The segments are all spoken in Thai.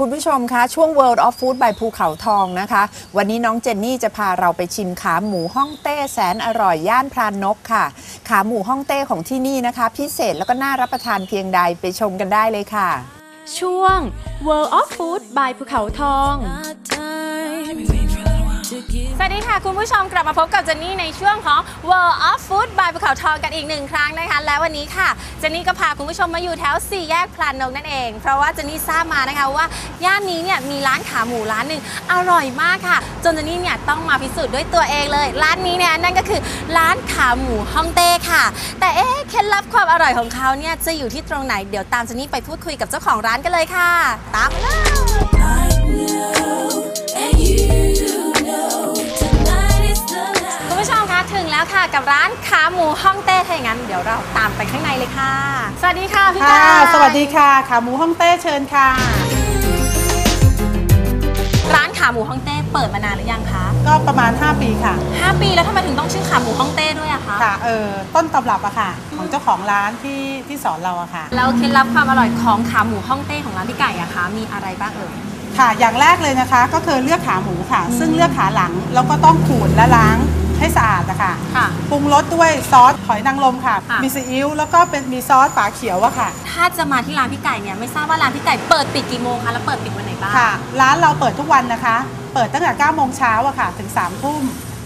คุณผู้ชมคะช่วง World of Food by ภูเขาทองนะคะ วันนี้น้องเจนนี่จะพาเราไปชิมขาหมูฮ่องเต้แสนอร่อยย่านพรานนกค่ะ ขาหมูฮ่องเต้ของที่นี่นะคะ พิเศษแล้วก็น่ารับประทานเพียงใดไปชมกันได้เลยค่ะ ช่วง World of Food by ภูเขาทอง สวัสดีค่ะ คุณผู้ชมกลับมาพบกับเจนนี่ในช่วงของ World of Food by ภูเขาทองกันอีกหนึ่งครั้งนะคะ และวันนี้ค่ะเจนนี่ก็พาคุณผู้ชมมาอยู่แถวสี่แยกพลานนกนั่นเอง เพราะว่าเจนนี่ทราบมานะคะว่าย่านนี้เนี่ยมีร้านขาหมูร้านหนึ่งอร่อยมากค่ะ จนเจนนี่เนี่ยต้องมาพิสูจน์ด้วยตัวเองเลย ร้านนี้เนี่ยนั่นก็คือร้านขาหมูฮ่องเต้ค่ะ แต่เอ๊ะเคล็ดลับความอร่อยของเขาเนี่ยจะอยู่ที่ตรงไหนเดี๋ยวตามเจนนี่ไปพูดคุยกับเจ้าของร้านกันเลยค่ะ ตามมาเลย แล้วค่ะ กับร้านขาหมูฮ่องเต้ถ้าอย่างนั้นเดี๋ยวเราตามไปข้างในเลยค่ะ สวัสดีค่ะพี่ค่ะกายสวัสดีค่ะ ขาหมูฮ่องเต้เชิญค่ะ ร้านขาหมูฮ่องเต้เปิดมานานหรือยังคะก็ประมาณ 5 ปีค่ะ 5 ปีแล้วทำไมถึงต้องชื่อขาหมูฮ่องเต้ด้วยอะคะ ค่ะ เออต้นตำรับอะค่ะ ของเจ้าของร้านที่ที่สอนเราอะค่ะ แล้วเคล็ดลับความอร่อยของขาหมูฮ่องเต้ของร้านพี่ไก่อะคะ มีอะไรบ้างเอ่ย ค่ะ อย่างแรกเลยนะคะ ก็คือเลือกขาหมูค่ะ ซึ่งเลือกขาหลังแล้วก็ต้องขูดและล้าง ให้สะอาดนะคะค่ะปรุงรสด้วยซอสหอยนางรมค่ะ ค่ะ มีซีอิ๊วแล้วก็เป็นมีซอสฝาเขียวอะค่ะ ถ้าจะมาที่ร้านพี่ไก่เนี่ยไม่ทราบว่าร้านพี่ไก่เปิดปิดกี่โมงคะแล้วเปิดปิดวันไหนบ้าง ค่ะ ร้านเราเปิดทุกวันนะคะ เปิดตั้งแต่9โมงเช้าอะค่ะ ถึง3ทุ่ม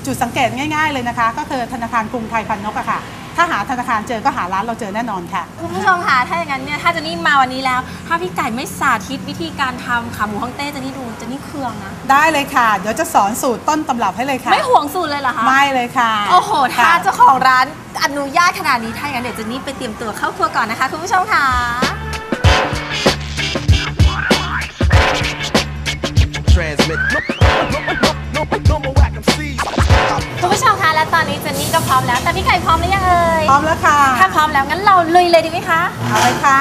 จุดสังเกตง่ายๆเลยนะคะ ก็คือธนาคารกรุงไทยพันนกอะค่ะ ถ้าหาธนาคารเจอก็หาร้านเราเจอแน่นอนค่ะ คุณผู้ชมคะถ้าอย่างนั้นเนี่ยถ้าเจะนี่มาวันนี้แล้ว ถ้าพี่ไก่ไม่สาธิตวิธีการทำขาหมูฮ่องเต้เจะนี่ดูเจะนี่เคืองนะ ได้เลยค่ะ เดี๋ยวจะสอนสูตรต้นตำรับให้เลยค่ะ ไม่ห่วงสูตรเลยเหรอคะไม่เลยค่ะโอ้โหถ้าค่ะเจ้าของร้านอนุญาตขนาดนี้ถ้าอย่างนั้นเดี๋ยวเจนนี่ไปเตรียมตัวเข้าครัวก่อนนะคะคุณผู้ชมค่ะ transmit. พร้อมแล้ว แต่พี่ไก่พร้อมหรือยังเอ่ยพร้อมแล้วค่ะถ้าพร้อมแล้วงั้นเราลุยเลยดีไหมคะ เอาเลยค่ะ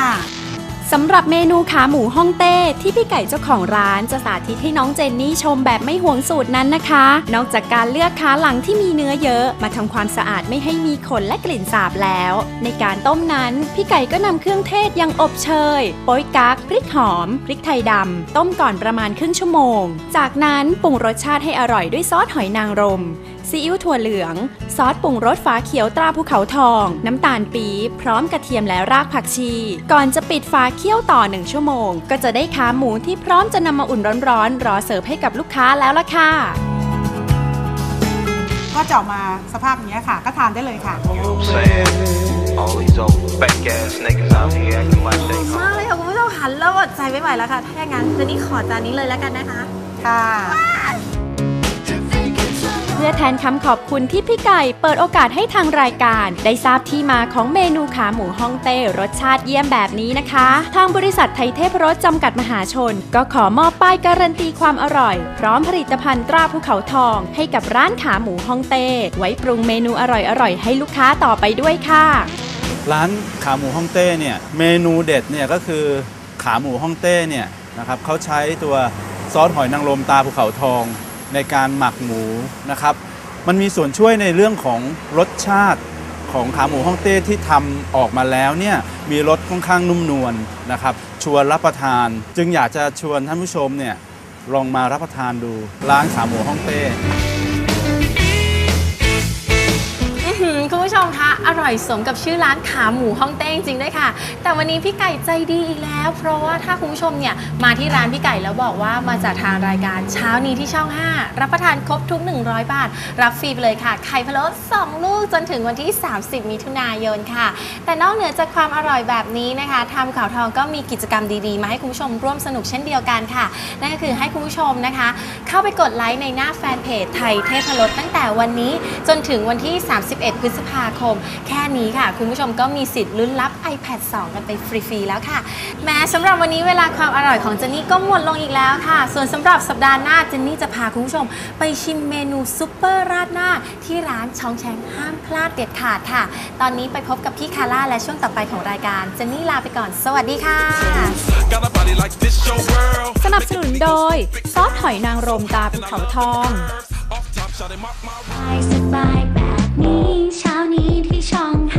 สำหรับเมนูขาหมูฮ่องเต้ที่พี่ไก่เจ้าของร้านจะสาธิตให้น้องเจนนี่ชมแบบไม่ห่วงสูตรนั้นนะคะ นอกจากการเลือกขาหลังที่มีเนื้อเยอะ มาทำความสะอาดไม่ให้มีขนและกลิ่นสาบแล้ว ในการต้มนั้น พี่ไก่ก็นำเครื่องเทศอย่างอบเชยโป๊ยกั๊กพริกหอม พริกไทยดำต้มก่อนประมาณครึ่งชั่วโมง จากนั้นปรุงรสชาติให้อร่อยด้วยซอสหอยนางรม ซีอิ๊วถั่วเหลือง ซอสปรุงรสฝาเขียวตราภูเขาทอง น้ำตาลปี๊บพร้อมกระเทียมและรากผักชี ก่อนจะปิดฝาเคี่ยวต่อ 1 ชั่วโมง ก็จะได้ขาหมูที่พร้อมจะนำมาอุ่นร้อนๆ รอเสิร์ฟให้กับลูกค้าแล้วล่ะค่ะ ก็จะออกมาสภาพอย่างนี้ยค่ะ ก็ทานได้เลยค่ะ You know what I'm saying? All these old fake ass niggas out here acting like they มากเลยค่ะคุณผู้ชมหันแล้วอดใจไม่ไหวแล้วค่ะ ถ้าอย่างนั้นเจนนี่ขอจานนี้เลยแล้วกันนะคะ ค่ะเพื่อแทนคำขอบคุณที่พี่ไก่เปิดโอกาสให้ทางรายการ ได้ทราบที่มาของเมนูขาหมูฮ่องเต้รสชาติเยี่ยมแบบนี้นะคะ ทางบริษัทไทยเทพรสจำกัดมหาชน ก็ขอมอบป้ายการันตีความอร่อย พร้อมผลิตภัณฑ์ตราภูเขาทอง ให้กับร้านขาหมูฮ่องเต้ไว้ปรุงเมนูอร่อยๆให้ลูกค้าต่อไปด้วยค่ะ ร้านขาหมูฮ่องเต้เนี่ยเมนูเด็ดเนี่ยก็คือขาหมูฮ่องเต้เนี่ยนะครับเขาใช้ตัวซอสหอยนางรมตาภูเขาทอง ในการหมักหมูนะครับ มันมีส่วนช่วยในเรื่องของรสชาติของขาหมูฮ่องเต้ที่ทำออกมาแล้วเนี่ยมีรสค่อนข้างนุ่มนวลนะครับ ชวนรับประทาน จึงอยากจะชวนท่านผู้ชมเนี่ยลองมารับประทานดูร้านขาหมูฮ่องเต้ อร่อยสมกับชื่อร้านขาหมูฮ่องเต้จริงๆด้วยค่ะ แต่วันนี้พี่ไก่ใจดีอีกแล้ว เพราะว่าถ้าคุณผู้ชมเนี่ยมาที่ร้านพี่ไก่แล้วบอกว่ามาจากทางรายการเช้านี้ที่ช่อง 5 รับประทานครบทุก 100 บาท รับฟรีไปเลยค่ะ ไข่พะโล้2 ลูกจนถึงวันที่ 30 มิถุนายนค่ะ แต่นอกเหนือจากความอร่อยแบบนี้นะคะทำข่าวทองก็มีกิจกรรมดีๆ มาให้คุณผู้ชมร่วมสนุกเช่นเดียวกันค่ะ นั่นก็คือให้คุณผู้ชมนะคะ เข้าไปกดไลค์ในหน้าแฟนเพจไทยเทพรสตั้งแต่วันนี้จนถึงวันที่ 31 พฤษภาคมแค่นี้ค่ะ คุณผู้ชมก็มีสิทธิ์ลุ้นรับ iPad 2 กันไปฟรีๆแล้วค่ะ แม้สำหรับวันนี้เวลาความอร่อยของเจนนี่ก็หมดลงอีกแล้วค่ะ ส่วนสำหรับสัปดาห์หน้าเจนนี่จะพาคุณผู้ชม ไปชิมเมนูซุปเปอร์ราดหน้า ที่ร้านช่องแชงห้ามพลาดเด็ดขาดค่ะ ตอนนี้ไปพบกับพี่คาร่าและช่วงต่อไปของรายการเจนนี่ลาไปก่อน สวัสดีค่ะ สนับสนุนโดยซอสหอยนางรมตาภูเขาทอง สบายๆแบบนี้ เช้านี้ที่ช่อง